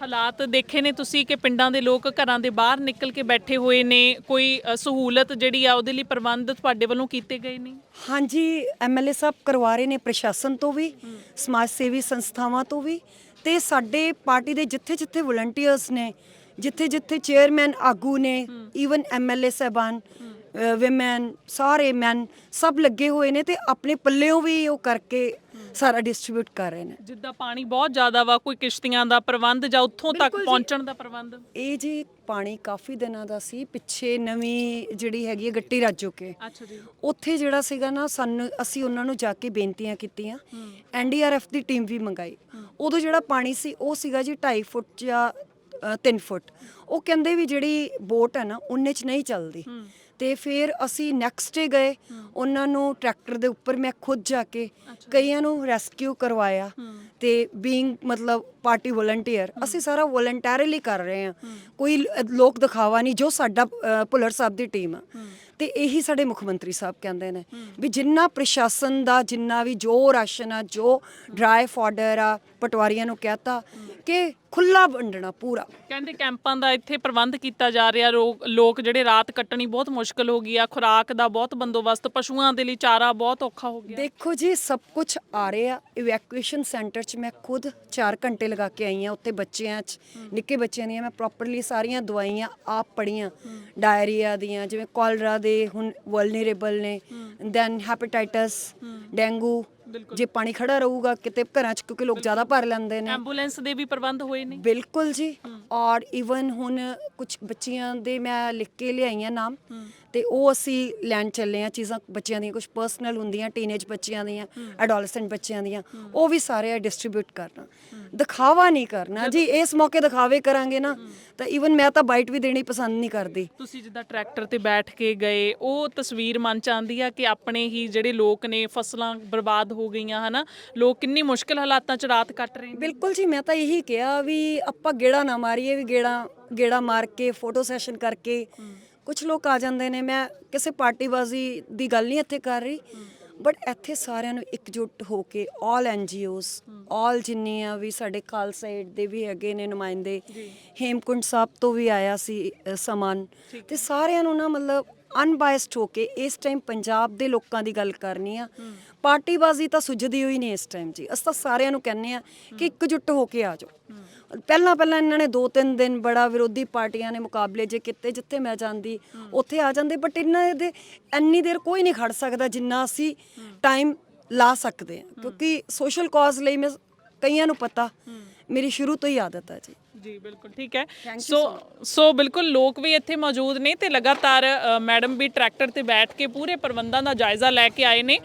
ਹਾਲਾਤ ਦੇਖੇ ਨੇ ਤੁਸੀਂ ਕਿ ਪਿੰਡਾਂ ਦੇ ਲੋਕ ਘਰਾਂ ਦੇ ਬਾਹਰ ਨਿਕਲ ਕੇ ਬੈਠੇ ਹੋਏ ਨੇ? ਕੋਈ ਅ, ਸਹੂਲਤ ਜਿਹੜੀ ਆ ਉਹਦੇ ਲਈ ਪ੍ਰਬੰਧ ਤੁਹਾਡੇ ਵੱਲੋਂ ਕੀਤੇ ਗਏ ਨੇ? ਹਾਂਜੀ ਐਮਐਲਏ ਸਾਹਿਬ ਕਰਵਾ ਰਹੇ ਨੇ ਪ੍ਰਸ਼ਾਸਨ ਤੋਂ ਵੀ ਸਮਾਜ ਸੇਵੀ ਸੰਸਥਾਵਾਂ ਤੋਂ ਵੀ ਤੇ ਸਾਡੇ ਪਾਰਟੀ ਦੇ ਜਿੱਥੇ ਜਿੱਥੇ ਵਲੰਟੀਅਰਸ ਨੇ ਜਿੱਥੇ ਜਿੱਥੇ ਚੇਅਰਮੈਨ ਆਗੂ ਨੇ ਈਵਨ ਐਮਐਲਏ ਸਾਹਿਬਾਨ ਵਿਮਨ ਸਾਰੇ ਮੈਨ ਸਭ ਲੱਗੇ ਹੋਏ ਨੇ ਤੇ ਆਪਣੇ ਪੱਲਿਓਂ ਵੀ ਉਹ ਕਰਕੇ ਸਾਰਾ ਡਿਸਟ੍ਰੀਬਿਊਟ ਕਰ ਰਹੇ ਨੇ। ਜਿੱਦਾਂ ਪਾਣੀ ਬਹੁਤ ਜ਼ਿਆਦਾ ਵਾ ਕੋਈ ਕਿਸ਼ਤੀਆਂ ਦਾ ਪ੍ਰਬੰਧ ਜਾਂ ਉੱਥੋਂ ਤੱਕ। ਪਹੁੰਚਣ ਦਾ ਪ੍ਰਬੰਧ? ਇਹ ਜੀ ਪਾਣੀ ਕਾਫੀ ਦਿਨਾਂ ਦਾ ਸੀ ਪਿੱਛੇ ਨਵੀਂ ਜਿਹੜੀ ਹੈਗੀ ਹੈ ਗੱਟੀ ਰਾਜੋ ਕੇ ਅੱਛਾ ਜੀ। ਉੱਥੇ ਜਿਹੜਾ ਸੀਗਾ ਨਾ ਸਾਨੂੰ ਅਸੀਂ ਉਹਨਾਂ ਨੂੰ ਜਾ ਕੇ ਬੇਨਤੀਆਂ ਕੀਤੀਆਂ। ਐਨਡੀਆਰਐਫ ਦੀ ਟੀਮ ਵੀ ਮੰਗਾਈ। ਉਦੋਂ ਜਿਹੜਾ ਪਾਣੀ ਸੀ ਉਹ ਸੀਗਾ ਜੀ 2.5 ਫੁੱਟ ਜਾਂ 3 ਫੁੱਟ। ਉਹ ਕਹਿੰਦੇ ਵੀ ਜਿਹੜੀ ਬੋਟ ਹੈ ਨਾ ਉਹਨੇ ਚ ਨਹੀਂ ਚੱਲਦੀ। ਤੇ ਫਿਰ ਅਸੀਂ ਨੈਕਸਟ ਡੇ ਗਏ। ਉਹਨਾਂ ਨੂੰ ਟਰੈਕਟਰ ਦੇ ਉੱਪਰ ਮੈਂ ਖੁਦ ਜਾ ਕੇ ਕਈਆਂ ਨੂੰ ਰੈਸਕਿਊ ਕਰਵਾਇਆ। ਤੇ ਬੀਇੰਗ ਮਤਲਬ ਪਾਰਟੀ ਵਲੰਟੀਅਰ ਅਸੀਂ ਸਾਰਾ ਵਲੰਟੈਰਲੀ ਕਰ ਰਹੇ ਹਾਂ। ਕੋਈ ਲੋਕ ਦਿਖਾਵਾ ਨਹੀਂ ਜੋ ਸਾਡਾ ਭੁੱਲਰ ਸਾਹਿਬ ਦੀ ਟੀਮ ਆ। ਤੇ ਇਹੀ ਸਾਡੇ ਮੁੱਖ ਮੰਤਰੀ ਸਾਹਿਬ ਕਹਿੰਦੇ ਨੇ ਵੀ ਜਿੰਨਾ ਪ੍ਰਸ਼ਾਸਨ ਦਾ ਜਿੰਨਾ ਵੀ ਜੋ ਰਾਸ਼ਨ ਆ ਜੋ ਡਰਾਈ ਫਾਡਰ ਆ ਪਟਵਾਰੀਆਂ ਨੂੰ ਕਹਤਾ ਕਿ ਖੁੱਲਾ ਵੰਡਣਾ ਪੂਰਾ। ਕਹਿੰਦੇ ਕੈਂਪਾਂ ਦਾ ਇੱਥੇ ਪ੍ਰਬੰਧ ਕੀਤਾ ਜਾ ਰਿਹਾ ਲੋਕ ਜਿਹੜੇ ਰਾਤ ਕੱਟਣੀ ਬਹੁਤ ਮੁਸ਼ਕਲ ਹੋ ਗਈ ਆ ਖੁਰਾਕ ਦਾ ਬਹੁਤ ਬੰਦੋਬਸਤ ਪਸ਼ੂਆਂ ਦੇ ਲਈ ਚਾਰਾ ਬਹੁਤ ਔਖਾ ਹੋ ਗਿਆ। ਦੇਖੋ ਜੀ ਸਭ ਕੁਝ ਆ ਰਿਹਾ ਇਵੈਕੂਏਸ਼ਨ ਸੈਂਟਰ 'ਚ ਮੈਂ ਖੁਦ 4 ਘੰਟੇ ਲਗਾ ਕੇ ਆਈ ਹਾਂ ਉੱਥੇ ਬੱਚਿਆਂ 'ਚ ਨਿੱਕੇ ਬੱਚਿਆਂ ਦੀਆਂ ਮੈਂ ਪ੍ਰੋਪਰਲੀ ਸਾਰੀਆਂ ਦਵਾਈਆਂ ਆਪ ਪੜੀਆਂ ਡਾਇਰੀਆ ਦੀਆਂ ਜਿਵੇਂ ਕੋਲਰਾ ਦੇ ਹੁਣ ਵਲਨਰੇਬਲ ਨੇ ਦੈਨ ਹੈਪੇਟਾਈਟਸ ਡੇਂਗੂ ਜੇ ਪਾਣੀ ਖੜਾ ਰਹੂਗਾ ਕਿਤੇ ਘਰਾਂ 'ਚ ਕਿਉਂਕਿ ਲੋਕ ਜ਼ਿਆਦਾ ਭਰ ਲੈਂਦੇ ਨੇ। ਐਂਬੂਲੈਂਸ ਦੇ ਵੀ ਪ੍ਰਬੰਧ ਹੋਏ ਨੇ। ਬਿਲਕੁਲ ਜੀ। ਔਰ ਇਵਨ ਹੁਣ ਕੁਝ ਬੱਚੀਆਂ ਦੇ ਮੈਂ ਲਿਖ ਕੇ ਲਿਆਈਆਂ ਨਾਮ ਤੇ ਉਹ ਅਸੀਂ ਲੈਣ ਚੱਲੇ ਆ ਚੀਜ਼ਾਂ ਬੱਚਿਆਂ ਦੀਆਂ ਕੁਝ ਪਰਸਨਲ ਹੁੰਦੀਆਂ ਟੀਨੇਜ ਬੱਚਿਆਂ ਦੀਆਂ ਐਡੋਲਸੈਂਟ ਬੱਚਿਆਂ ਦੀਆਂ ਉਹ ਵੀ ਸਾਰੇ ਡਿਸਟ੍ਰੀਬਿਊਟ ਕਰਨਾ। ਦਿਖਾਵਾ ਨਹੀਂ ਕਰਨਾ। ਜੀ ਇਸ ਮੌਕੇ ਦਿਖਾਵੇ ਕਰਾਂਗੇ ਨਾ ਤਾਂ ਇਵਨ ਮੈਂ ਤਾਂ ਬਾਈਟ ਵੀ ਦੇਣੀ ਪਸੰਦ ਨਹੀਂ ਕਰਦੀ। ਤੁਸੀਂ ਜਿੱਦਾਂ ਟਰੈਕਟਰ ਤੇ ਬੈਠ ਕੇ ਗਏ ਉਹ ਤਸਵੀਰ ਮਨ ਚ ਆਉਂਦੀ ਆ ਕਿ ਆਪਣੇ ਹੀ ਜਿਹੜੇ ਲੋਕ ਨੇ ਫਸਲਾਂ ਬਰਬਾਦ ਹੋ ਗਈਆਂ ਹਨਾ? ਲੋਕ ਕਿੰਨੀ ਮੁਸ਼ਕਲ ਹਾਲਾਤਾਂ ਚ ਰਾਤ ਕੱਟ ਰਹੇ ਨੇ। ਬਿਲਕੁਲ ਜੀ ਮੈਂ ਤਾਂ ਇਹੀ ਕਿਹਾ ਵੀ ਆਪਾਂ ਗੇੜਾ ਨਾ ਮਾਰੀਏ ਵੀ ਗੇੜਾ ਗੇੜਾ ਮਾਰ ਕੇ ਫੋਟੋ ਸੈਸ਼ਨ ਕਰਕੇ ਕੁਝ ਲੋਕ ਆ ਜਾਂਦੇ ਨੇ। ਮੈਂ ਕਿਸੇ ਪਾਰਟੀਬਾਜ਼ੀ ਦੀ ਗੱਲ ਨਹੀਂ ਇੱਥੇ ਕਰ ਰਹੀ ਬਟ ਇੱਥੇ ਸਾਰਿਆਂ ਨੂੰ ਇਕਜੁੱਟ ਹੋ ਕੇ ਆਲ ਐਨਜੀਓਜ਼ ਆਲ ਜਿੰਨੀਆਂ ਵੀ ਸਾਡੇ ਖਾਲਸਾ ਏਡ ਦੇ ਵੀ ਹੈਗੇ ਨੇ ਨੁਮਾਇੰਦੇ ਹੇਮਕੁੰਡ ਸਾਹਿਬ ਤੋਂ ਵੀ ਆਇਆ ਸੀ ਸਮਾਨ। ਤੇ ਸਾਰਿਆਂ ਨੂੰ ਨਾ ਮਤਲਬ ਅਨਬਾਇਸਡ ਹੋ ਕੇ ਇਸ ਟਾਈਮ ਪੰਜਾਬ ਦੇ ਲੋਕਾਂ ਦੀ ਗੱਲ ਕਰਨੀ ਆ। ਪਾਰਟੀਬਾਜ਼ੀ ਤਾਂ ਸੁਝਦੀ ਹੋਈ ਨਹੀਂ ਇਸ ਟਾਈਮ ਜੀ। ਅਸੀਂ ਤਾਂ ਸਾਰਿਆਂ ਨੂੰ ਕਹਿੰਨੇ ਆ ਕਿ ਇਕਜੁੱਟ ਹੋ ਕੇ ਆ ਜਾਓ। ਪਹਿਲਾਂ ਪਹਿਲਾਂ ਇਹਨਾਂ ਨੇ ਦੋ ਤਿੰਨ ਦਿਨ ਬੜਾ ਵਿਰੋਧੀ ਪਾਰਟੀਆਂ ਨੇ ਮੁਕਾਬਲੇ ਜੇ ਕੀਤੇ ਜਿੱਥੇ ਮੈਂ ਜਾਂਦੀ, ਉੱਥੇ ਆ ਜਾਂਦੇ ਬਟ ਇਹਨਾਂ ਦੇ ਇੰਨੀ ਦੇਰ ਕੋਈ ਨਹੀਂ ਖੜ ਸਕਦਾ ਜਿੰਨਾ ਅਸੀਂ ਟਾਈਮ ਲਾ ਸਕਦੇ ਹਾਂ ਕਿਉਂਕਿ ਸੋਸ਼ਲ ਕਾਜ਼ ਲਈ ਮੈਂ ਕਈਆਂ ਨੂੰ ਪਤਾ। ਮੇਰੀ ਸ਼ੁਰੂ ਤੋਂ ਹੀ ਆਦਤ ਹੈ ਜੀ। ਜੀ ਬਿਲਕੁਲ ਠੀਕ ਹੈ। ਸੋ ਸੋ ਬਿਲਕੁਲ ਲੋਕ ਵੀ ਇੱਥੇ ਮੌਜੂਦ ਨੇ ਤੇ ਲਗਾਤਾਰ ਅ, ਮੈਡਮ ਵੀ ਟਰੈਕਟਰ ਤੇ ਬੈਠ ਕੇ ਪੂਰੇ ਪ੍ਰਬੰਧਾਂ ਦਾ ਜਾਇਜ਼ਾ ਲੈ ਕੇ ਆਏ ਨੇ।